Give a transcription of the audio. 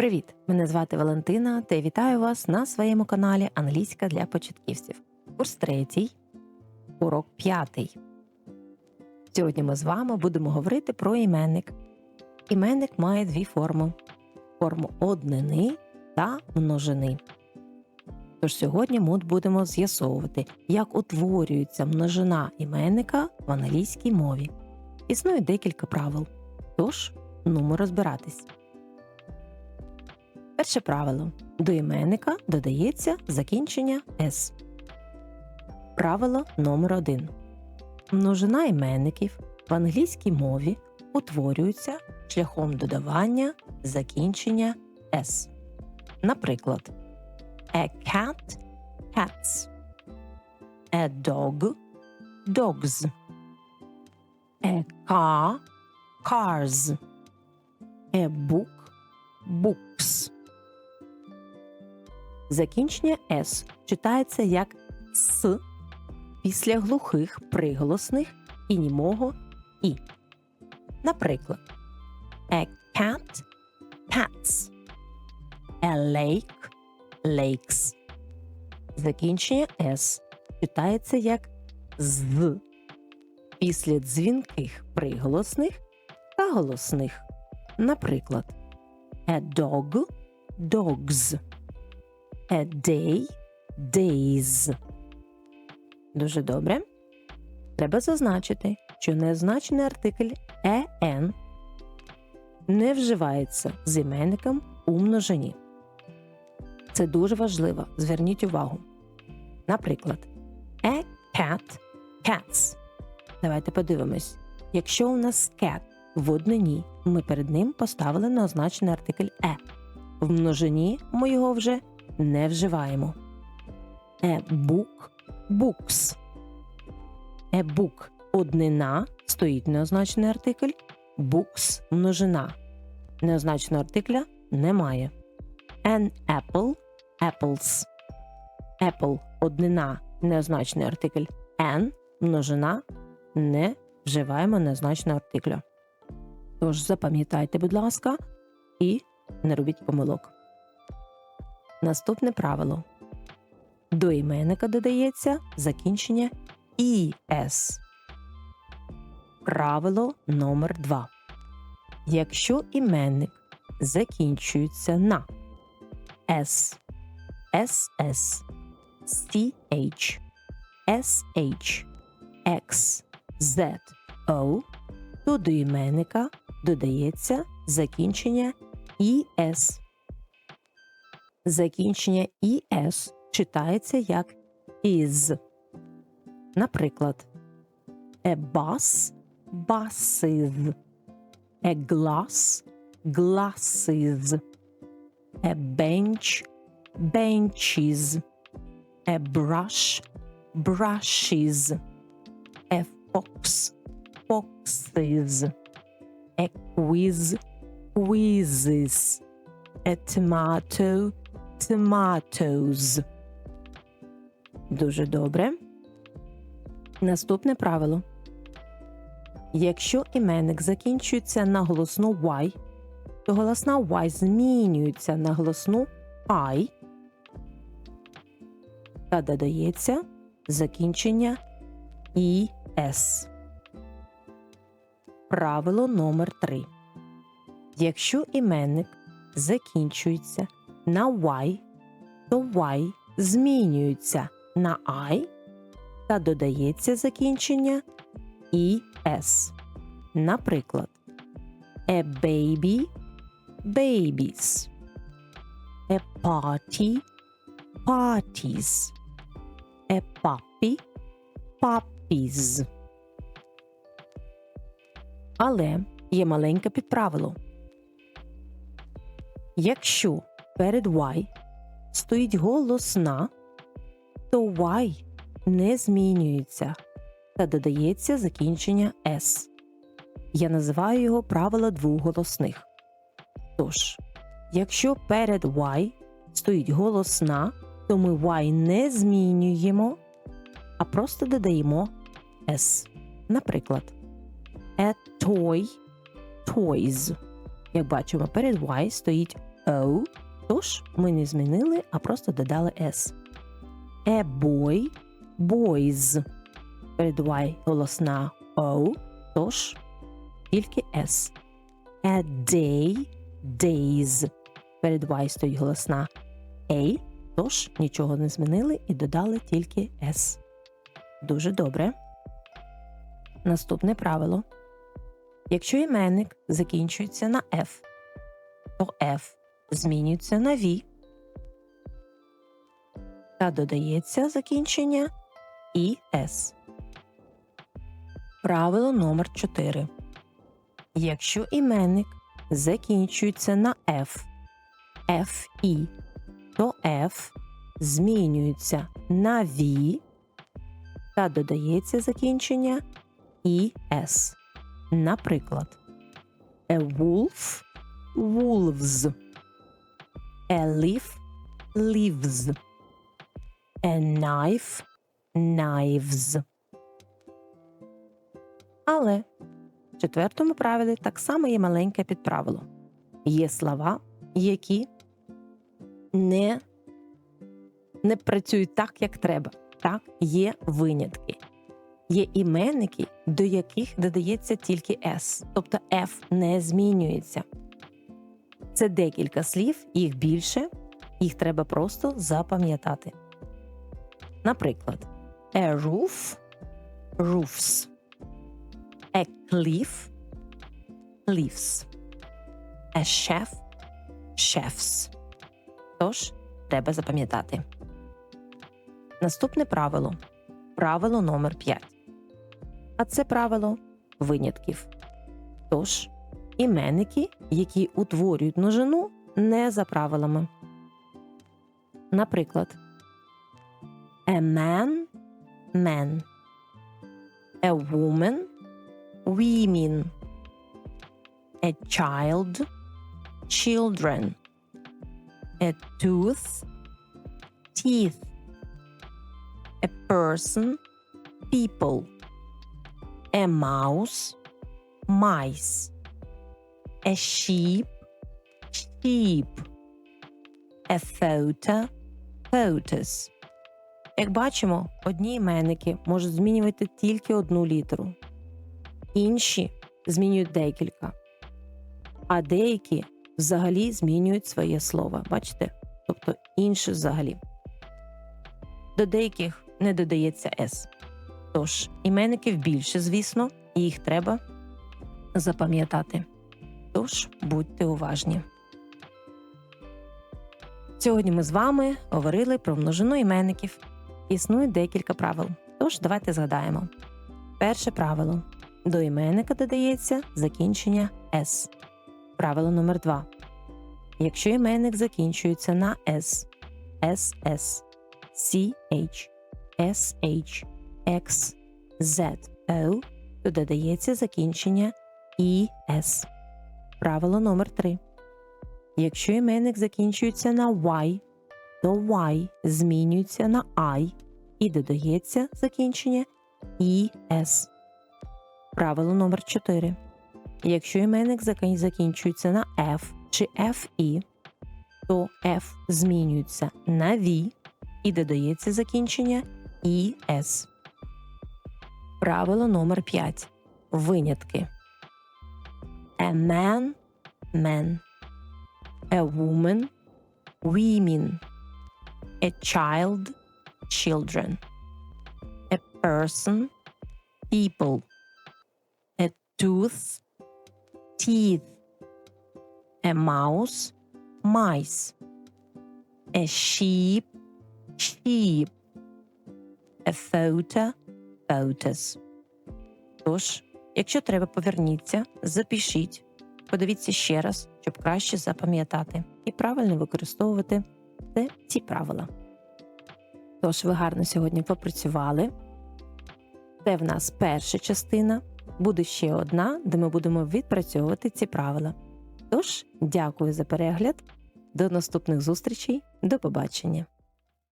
Привіт! Мене звати Валентина та я вітаю вас на своєму каналі Англійська для початківців. Курс третій, урок п'ятий. Сьогодні ми з вами будемо говорити про іменник. Іменник має дві форми: форму однини та множини. Тож сьогодні ми будемо з'ясовувати, як утворюється множина іменника в англійській мові. Існує декілька правил. Тож, нумо розбиратись. Перше правило. До іменника додається закінчення S. Правило номер 1 Множина іменників в англійській мові утворюється шляхом додавання закінчення S. Наприклад, A cat – cats. A dog – dogs. A car – cars. A book – books. Закінчення S читається як С після глухих приголосних і німого І. Наприклад, A cat – cats. A lake – lakes. Закінчення S читається як з після дзвінких приголосних та голосних. Наприклад, A dog – dogs. A day – days. Дуже добре. Треба зазначити, що неозначений артикль «en» не вживається з іменником у множині. Це дуже важливо. Зверніть увагу. Наприклад, a cat – cats. Давайте подивимось. Якщо у нас cat в однині, ми перед ним поставили неозначений артикль «е». В множині ми його вже не вживаємо. A book – books. A book – однина, стоїть неозначений артикль. Books – множина. Неозначеного артикля немає. An apple – apples. Apple – однина, неозначений артикль. An – множина, не вживаємо неозначеного артикля. Тож запам'ятайте, будь ласка, і не робіть помилок. Наступне правило. До іменника додається закінчення «іс». Правило номер 2 Якщо іменник закінчується на «с», «ss», «ch», «sh», «x», «z», «o», то до іменника додається закінчення «іс». Закінчення «іс» читається як «is». Наприклад, a bus – buses, a glass – glasses, a bench – benches, a brush – brushes, a fox – foxes, a quiz – quizzes, a tomato – tomatoes. Дуже добре. Наступне правило. Якщо іменник закінчується на голосну Y, то голосна Y змінюється на голосну I та додається закінчення «іс». Правило номер 3 Якщо іменник закінчується на Y, то Y змінюється на I та додається закінчення «іс». Наприклад, a baby – babies, a party – parties, a puppy – puppies. Але є маленьке підправило. Якщо перед Y стоїть голосна, то Y не змінюється та додається закінчення S. Я називаю його правило двох голосних. Тож, якщо перед Y стоїть голосна, то ми Y не змінюємо, а просто додаємо S. Наприклад, a toy – toys. Як бачимо, перед Y стоїть O, тож ми не змінили, а просто додали S. A boy – boys. Перед Y голосна O, тож тільки S. A day – days. Перед Y стоїть голосна A, тож нічого не змінили і додали тільки S. Дуже добре. Наступне правило. Якщо іменник закінчується на F, то F змінюється на V та додається закінчення «іс». Правило номер 4. Якщо іменник закінчується на F, FI, то F змінюється на V та додається закінчення «іс». Наприклад, a wolf – wolves, a leaf – leaves, a knife – knives. Але в четвертому правилі так само є маленьке підправило. Є слова, які не, не працюють так, як треба. Так, є винятки. Є іменники, до яких додається тільки S, тобто F не змінюється. Це декілька слів, їх більше, їх треба просто запам'ятати. Наприклад, a roof – roofs, a cliff – cliffs, a chef – chefs. Тож, треба запам'ятати. Наступне правило. Правило номер 5 а це правило винятків. Тож, іменники, які утворюють множину, не за правилами. Наприклад, a man – man, a woman – women, a child – children, a tooth – teeth, a person – people a mouse – mice, a sheep – sheep, a photo – photos. Як бачимо, одні іменники можуть змінювати тільки одну літеру, інші змінюють декілька, а деякі взагалі змінюють своє слово. Бачите? Тобто інше взагалі. До деяких не додається S. Тож, іменників більше, звісно, і їх треба запам'ятати. Тож будьте уважні. Сьогодні ми з вами говорили про множину іменників. Існує декілька правил. Тож давайте згадаємо. Перше правило. До іменника додається закінчення S. Правило номер 2 Якщо іменник закінчується на S, SS, CH, SH, X, Z, O, то додається закінчення ES. Правило номер 3 Якщо іменник закінчується на Y, то Y змінюється на I і додається закінчення ES. Правило номер 4 Якщо іменник закінчується на F чи FE, то F змінюється на V і додається закінчення ES. Правило номер 5. Винятки. A man – man. A woman – women. A child – children. A person – people. A tooth – teeth. A mouse – mice. A sheep – sheep. A photo – photos. Тож, якщо треба, поверніться, запишіть, подивіться ще раз, щоб краще запам'ятати і правильно використовувати це, ці правила. Тож, ви гарно сьогодні попрацювали. Це в нас перша частина. Буде ще одна, де ми будемо відпрацьовувати ці правила. Тож, дякую за перегляд, до наступних зустрічей, до побачення!